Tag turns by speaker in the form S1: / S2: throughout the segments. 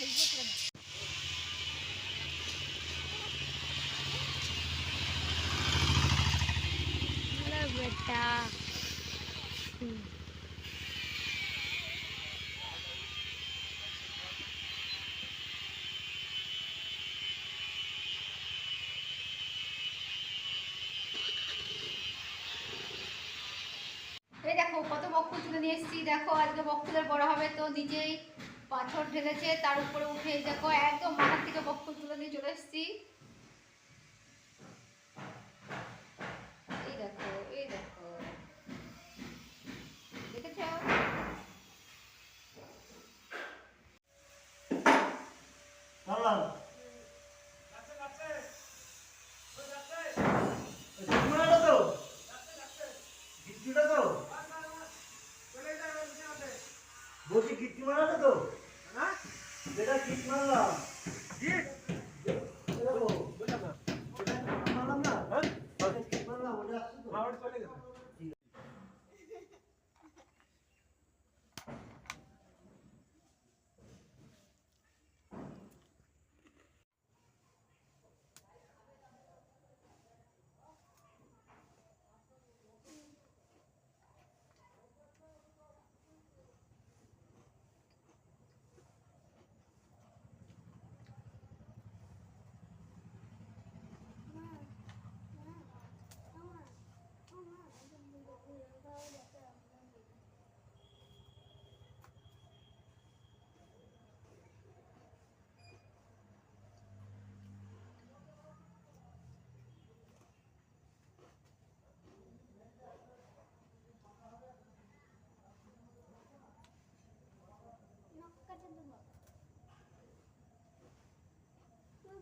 S1: এই দেখো কত বকফুল তুলে নিয়ে এসেছি। দেখো আজকে বকফুলের বড় হবে তো নিজেই পাথর ঢেলেছে তার উপরে উঠে দেখো একদম মাথার থেকে বক্ষ তুলে নিয়ে চলে এসেছি এই দেখো এই দেখো দেখেছ
S2: দাঁড়ান গিট্টুটা তো গিট্টুটা তো বলছি গিট্টু মারাটা তো বেটা গিট মারলাম দেখো, এটা মারলাম না ওটা গিট মারলাম ওটা আসছে তো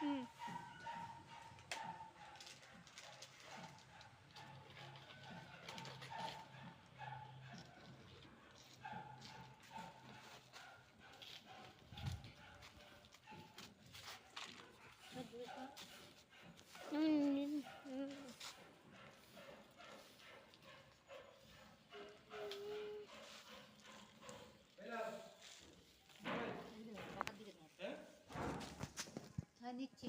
S3: হুম হুম, হুম।
S1: নিচ্ছি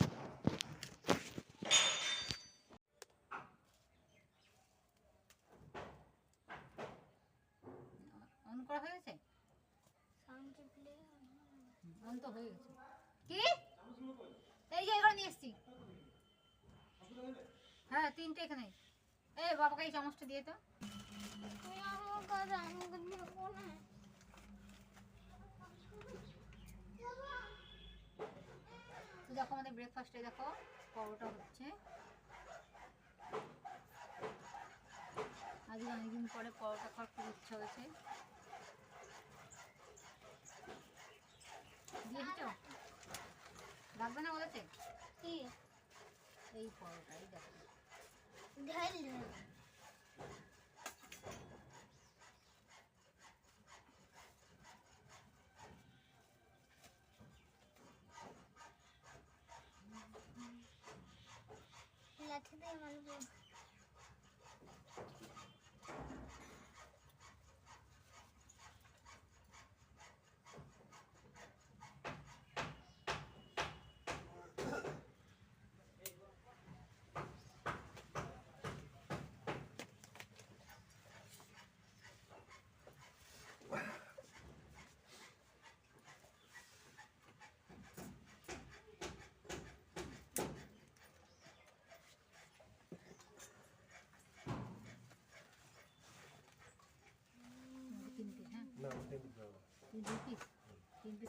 S1: অন করা হয়ে গেছে? অন তো হয়ে গেছে। কি? এই যে এখানে নিয়ে এসছি। হ্যাঁ তিনটে এখানে। এই বাবাকে এই চামচটা দিয়ে তো তো দেখো আমাদের ব্রেকফাস্টে দেখো পরোটা হচ্ছে। আজকে অনেকদিন পরে পরোটা খাওয়ার খুব ইচ্ছা হয়েছে। দিয়েছ লাগবে না বলেছে?
S3: কি?
S1: এই পরোটাই দেখো।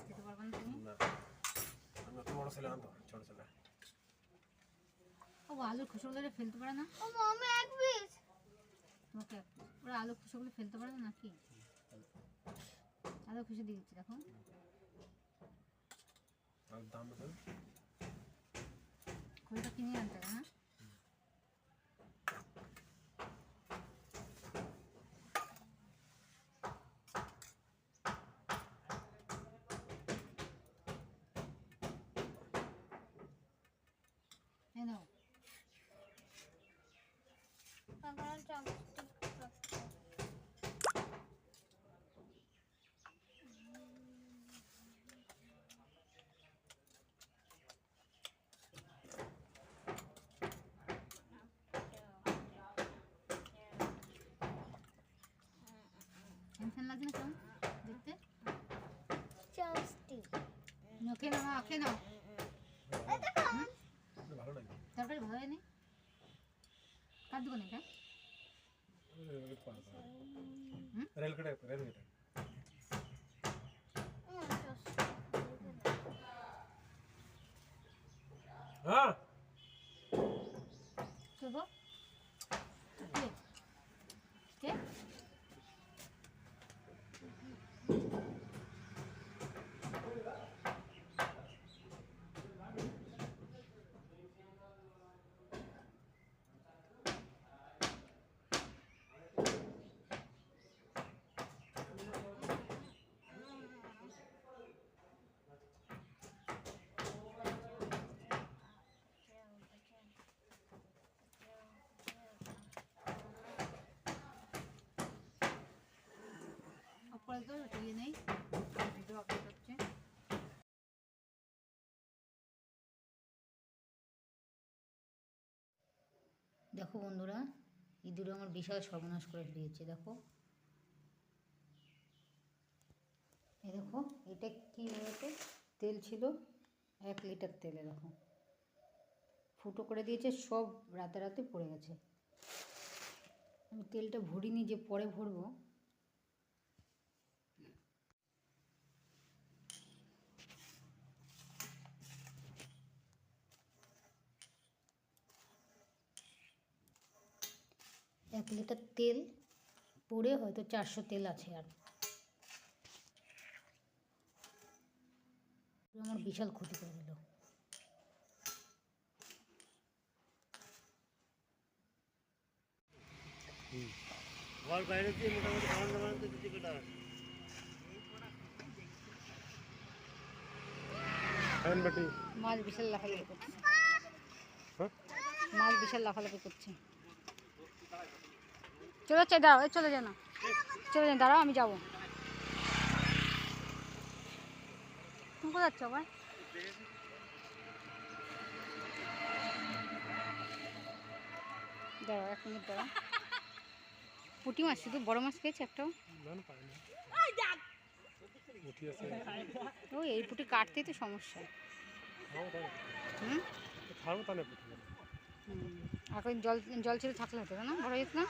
S1: খেতে পারবে না তুমি
S2: না আমি তো বড় ছেলে আনতো ছোট ছেলে
S1: ও আলুর খোসাগুলো ফেলতে পারে না
S3: ও মামা এক পিস
S1: তোমাকে ওরা আলুর খোসাগুলো ফেলতে পারে না নাকি আলুর খোসা দিয়ে দিচ্ছি দেখো
S2: আর
S1: কিনে আনতে হবে thế nào con con trồng tension
S3: লাগছে
S1: না
S3: কেমন
S2: দেখতে চৌষ্টি
S1: নখে নাও আখে নাও કાકડી ભાવે
S2: નહીં કાદુ
S3: નહીં કા
S2: રેલ
S1: કડે રેલ કડે હા আপাতত ইয়ে নেই। দেখো বন্ধুরা, ইঁদুরে আমার বিশাল সর্বনাশ করে দিয়েছে দেখো। এই দেখো, এটা কি হয়েছে? তেল ছিল, এক লিটার তেলে, দেখো। ফুটো করে দিয়েছে, সব রাতে রাতে পড়ে গেছে। আমি তেলটা ভরিনি, যে পরে ভরবো এক লিটার তেল পড়ে হয়তো চারশো তেল আছে আর। আমার বিশাল ক্ষতি করে দিল।
S4: ঘর বাইরে দিয়ে মোটামুটি কেটে
S1: মাছ বিশাল লাফালাফি করছে।
S2: হ্যাঁ?
S1: মাছ বিশাল লাফালাফি করছে। চলে যাচ্ছে দাঁড়াও এই চলে যাও না চলে যান দাঁড়াও আমি যাব। তুমি কোথায় যাচ্ছ দাঁড়াও এক মিনিট দাঁড়াও। পুঁটি মাছ শুধু বড় মাছ খেয়েছে একটাও? ওই এই পুঁটি কাটতেই তো সমস্যা। হুম। এখন জল জল ছেড়ে থাকলে হতো না বড় যেত না?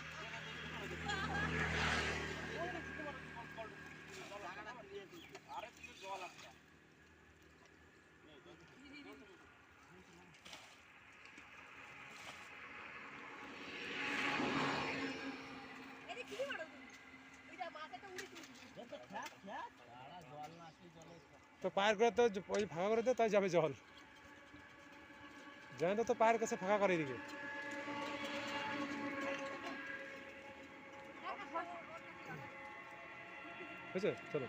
S2: তো পায়ের করে তো ওই ফাঁকা করে দে, তাই যাবে জল। জয়ন্ত তো পায়ের কাছে ফাঁকা করে এদিকে বুঝছ চলো